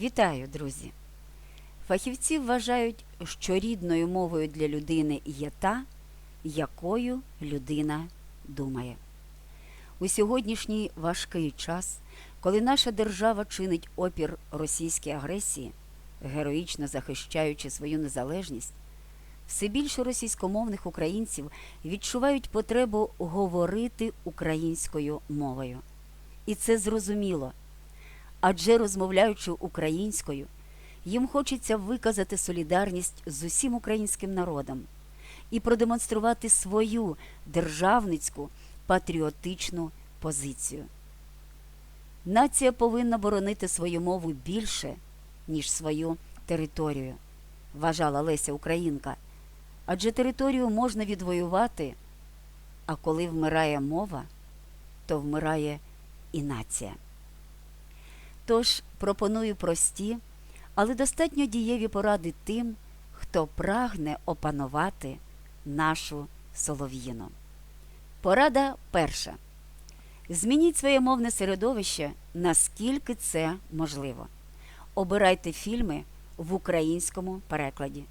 Вітаю, друзі! Фахівці вважають, що рідною мовою для людини є та, якою людина думає. У сьогоднішній важкий час, коли наша держава чинить опір російській агресії, героїчно захищаючи свою незалежність, все більше російськомовних українців відчувають потребу говорити українською мовою. І це зрозуміло. Адже розмовляючи українською, їм хочеться виказати солідарність з усім українським народом і продемонструвати свою державницьку патріотичну позицію. Нація повинна боронити свою мову більше, ніж свою територію, вважала Леся Українка. Адже територію можна відвоювати, а коли вмирає мова, то вмирає і нація. Тож пропоную прості, але достатньо дієві поради тим, хто прагне опанувати нашу солов'їну. Порада перша. Змініть своє мовне середовище, наскільки це можливо. Обирайте фільми в українському перекладі.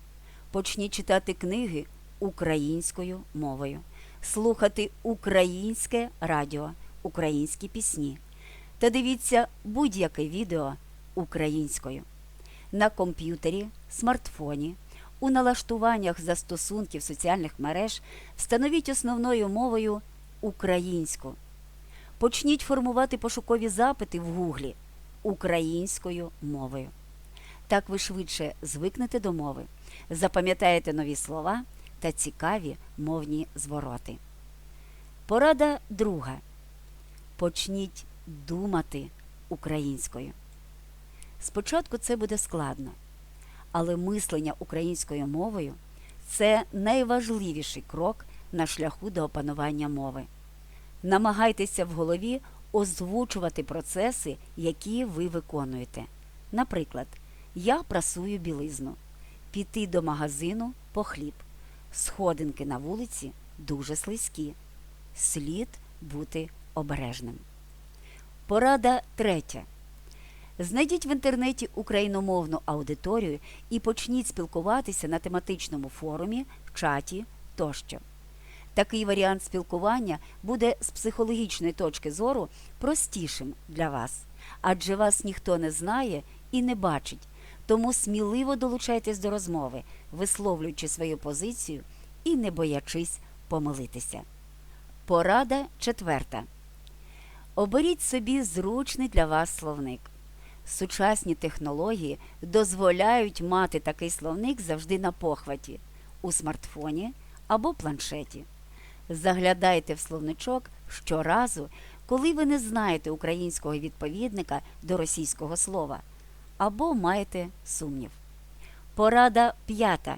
Почніть читати книги українською мовою, слухати українське радіо, українські пісні та дивіться будь-яке відео українською. На комп'ютері, смартфоні, у налаштуваннях застосунків соціальних мереж встановіть основною мовою українську. Почніть формувати пошукові запити в Гуглі українською мовою. Так ви швидше звикнете до мови, запам'ятаєте нові слова та цікаві мовні звороти. Порада друга. Почніть думати українською. Спочатку це буде складно, але мислення українською мовою це найважливіший крок на шляху до опанування мови. Намагайтеся в голові озвучувати процеси, які ви виконуєте. Наприклад, я прасую білизну, піти до магазину по хліб, сходинки на вулиці дуже слизькі, слід бути обережним. Порада третя. Знайдіть в інтернеті україномовну аудиторію і почніть спілкуватися на тематичному форумі, чаті тощо. Такий варіант спілкування буде з психологічної точки зору простішим для вас, адже вас ніхто не знає і не бачить, тому сміливо долучайтесь до розмови, висловлюючи свою позицію і не боячись помилитися. Порада четверта. Оберіть собі зручний для вас словник. Сучасні технології дозволяють мати такий словник завжди на похваті у смартфоні або планшеті. Заглядайте в словничок щоразу, коли ви не знаєте українського відповідника до російського слова або маєте сумнів. Порада п'ята.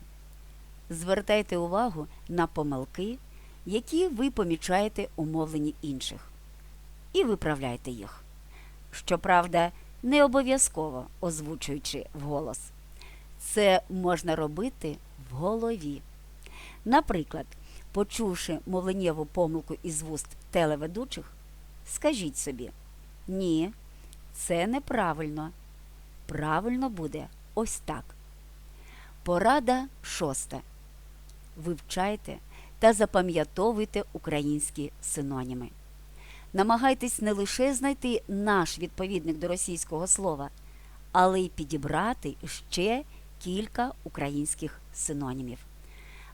Звертайте увагу на помилки, які ви помічаєте у мовленні інших, і виправляйте їх. Щоправда, не обов'язково озвучуючи вголос. Це можна робити в голові. Наприклад, почувши мовленнєву помилку із вуст телеведучих, скажіть собі: ні, це неправильно. Правильно буде ось так. Порада шоста. Вивчайте та запам'ятовуйте українські синоніми. Намагайтесь не лише знайти наш відповідник до російського слова, але й підібрати ще кілька українських синонімів.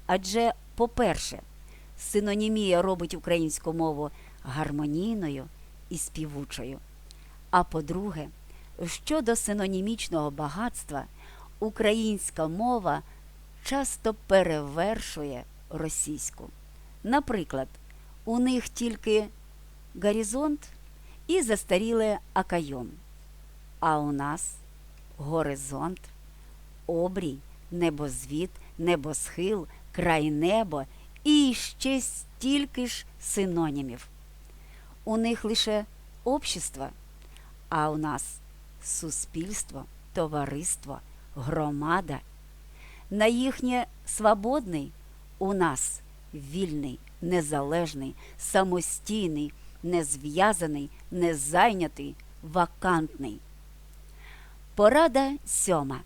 Адже, по-перше, синонімія робить українську мову гармонійною і співучою. А по-друге, щодо синонімічного багатства, українська мова часто перевершує російську. Наприклад, у них тільки горизонт і застаріле акайом. А у нас горизонт, обрій, небозвід, небосхил, край небо і ще стільки ж синонімів. У них лише общество, а у нас суспільство, товариство, громада. На їхнє свободний у нас вільний, незалежний, самостійний, незв'язаний, незайнятий, вакантний. Порада сьома.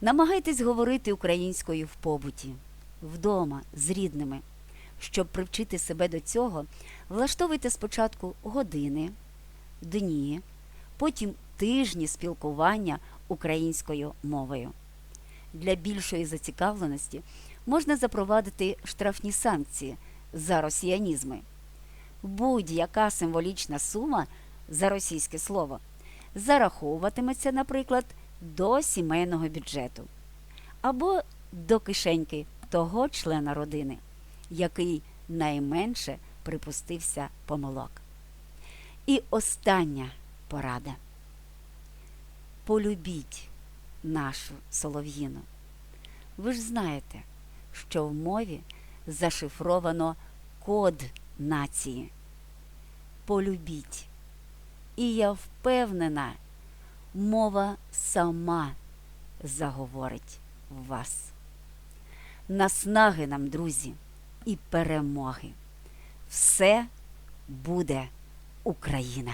Намагайтесь говорити українською в побуті, вдома, з рідними. Щоб привчити себе до цього, влаштовуйте спочатку години, дні, потім тижні спілкування українською мовою. Для більшої зацікавленості можна запровадити штрафні санкції за росіянізми. Будь-яка символічна сума за російське слово зараховуватиметься, наприклад, до сімейного бюджету або до кишеньки того члена родини, який найменше припустився помилок. І остання порада. Полюбіть нашу солов'їну. Ви ж знаєте, що в мові зашифровано код нації. Полюбіть. І я впевнена, мова сама заговорить вас. Наснаги нам, друзі, і перемоги. Все буде Україна!